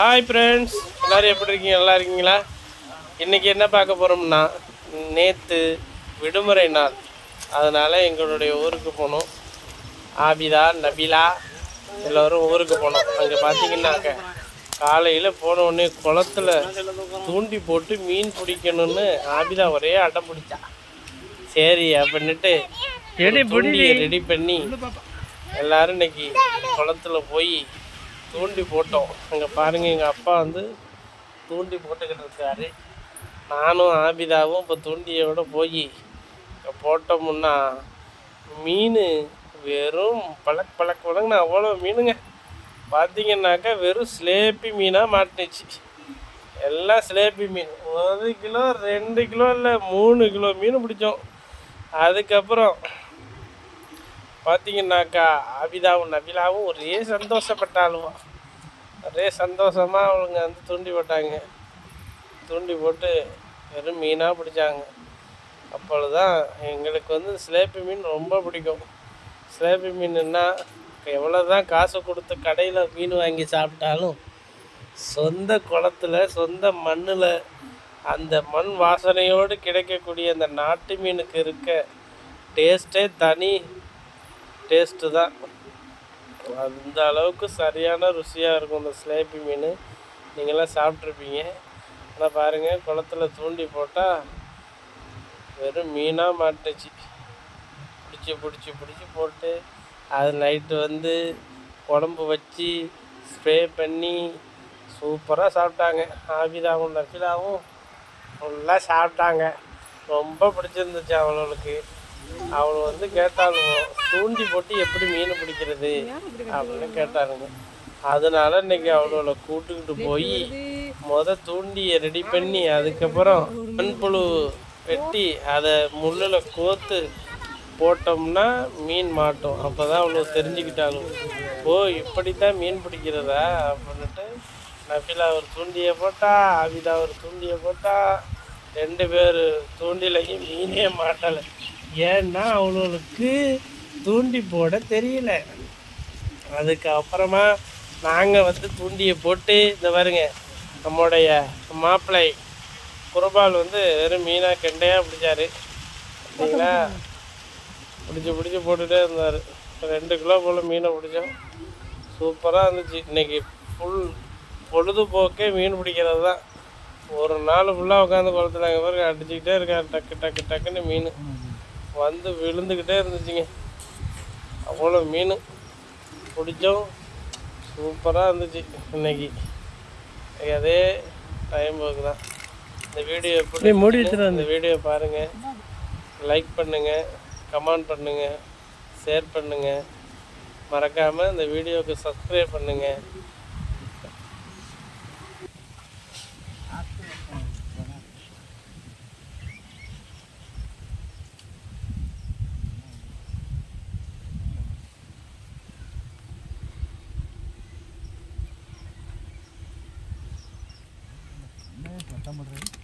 Hi friends எல்லோரும் எப்படி இருக்கீங்க? நல்லா இருக்கீங்களா? இன்றைக்கி என்ன பார்க்க போகிறோம்னா நேற்று விடுமுறை நாள். அதனால் எங்களுடைய ஊருக்கு போனோம். ஆபிதா நபிலா எல்லோரும் ஊருக்கு போனோம். அங்கே பார்த்தீங்கன்னாக்க காலையில் போன உடனே குளத்துல தூண்டி போட்டு மீன் பிடிக்கணும்னு ஆபிதா ஒரே அடம் பிடிச்சா. சரி அப்படின்னுட்டு ரெடி பண்ணி எல்லாரும் இன்னைக்கு குளத்துல போய் தூண்டி போட்டோம். அங்கே பாருங்கள் எங்கள் அப்பா வந்து தூண்டி போட்டுக்கிட்டு இருக்காரு. நானும் ஆபிதாவும் இப்போ தூண்டியோட போய் போட்டோம்னா மீன் வெறும் பழக் பழக்கு பழக்குன்னு அவ்வளோ மீனுங்க. பார்த்தீங்கன்னாக்கா வெறும் சிலேப்பி மீனாக மாட்டுச்சு. எல்லாம் சிலேப்பி மீன். ஒரு கிலோ ரெண்டு கிலோ இல்லை மூணு கிலோ மீன் பிடிச்சோம். அதுக்கப்புறம் பார்த்தீங்கன்னாக்கா அபிதாவும் நபிலாவும் ஒரே சந்தோஷப்பட்டாலும் ஒரே சந்தோஷமாக அவளுங்க வந்து தூண்டி போட்டாங்க. தூண்டி போட்டு வெறும் மீனாக பிடிச்சாங்க. அப்பொழுதுதான் எங்களுக்கு வந்து சிலேபி மீன் ரொம்ப பிடிக்கும். சிலேபி மீனுன்னா எவ்வளோ தான் காசு கொடுத்து கடையில் மீன் வாங்கி சாப்பிட்டாலும் சொந்த குளத்துல சொந்த மண்ணில் அந்த மண் வாசனையோடு கிடைக்கக்கூடிய அந்த நாட்டு மீனுக்கு இருக்க டேஸ்ட்டே தனி டேஸ்ட்டு தான். அந்த அளவுக்கு சரியான ருசியாக இருக்கும் இந்த சிலேபி மீன். நீங்களாம் சாப்பிட்ருப்பீங்க ஆனால் பாருங்கள் குளத்துல தூண்டி போட்டால் வெறும் மீனாக மாட்டுச்சு. பிடிச்சி பிடிச்சி பிடிச்சி போட்டு அது நைட்டு வந்து குழம்பு வச்சு ஸ்ப்ரே பண்ணி சூப்பராக சாப்பிட்டாங்க. ஆபிதாவும் நஃபிலாவும் ஃபுல்லாக சாப்பிட்டாங்க. ரொம்ப பிடிச்சிருந்துச்சு அவளுக்கு. அவர் வந்து கேட்டாலும் தூண்டி போட்டு எப்படி மீன் பிடிக்கிறது அப்படின்னு கேட்டாருங்க. அதனால இன்னைக்கு அவளோட கூட்டுக்கிட்டு போய் முத தூண்டியை ரெடி பண்ணி அதுக்கப்புறம் மண்புழு வெட்டி அதை முள்ளில் கோத்து போட்டோம்னா மீன் மாட்டோம். அப்போ தான் அவ்வளோ தெரிஞ்சுக்கிட்டாலும் ஓ இப்படி தான் மீன் பிடிக்கிறதா? அப்படின்ட்டு நபிலா ஒரு தூண்டியை போட்டா ஆபிதா ஒரு தூண்டியை போட்டா ரெண்டு பேர் தூண்டிலையும் மீனே மாட்டலை. ஏன்னா அவங்களுக்கு தூண்டி போட தெரியல. அதுக்கப்புறமா நாங்கள் வந்து தூண்டியை போட்டு இந்த பாருங்க நம்முடைய மாப்பிள்ளை குரபால் வந்து வெறும் மீனாக கெண்டையாக பிடிச்சாரு. சரிங்களா? பிடிச்சி பிடிச்சி போட்டுகிட்டே இருந்தார். ரெண்டு கிலோ போல் மீனை பிடிச்சோம். சூப்பராக இருந்துச்சு. இன்றைக்கி ஃபுல் பொழுதுபோக்கே மீன் பிடிக்கிறது தான். ஒரு நாள் ஃபுல்லாக உட்காந்து குளத்துல அங்கே பாருங்க அடிச்சுக்கிட்டே இருக்கார். டக்கு டக்கு டக்குன்னு மீன். வந்து விழுந்துக்கிட்டே இருந்துச்சுங்க. அவ்வளோ மீன் பிடிச்சோம். சூப்பராக இருந்துச்சு இன்னைக்கு. அதே டைம் போக்கு தான். இந்த வீடியோ எப்படி மூடி இந்த வீடியோ பாருங்கள் லைக் பண்ணுங்கள் கமெண்ட் பண்ணுங்கள் ஷேர் பண்ணுங்கள் மறக்காமல் இந்த வீடியோவுக்கு சப்ஸ்கிரைப் பண்ணுங்கள் ಮಾಡ್ರಿ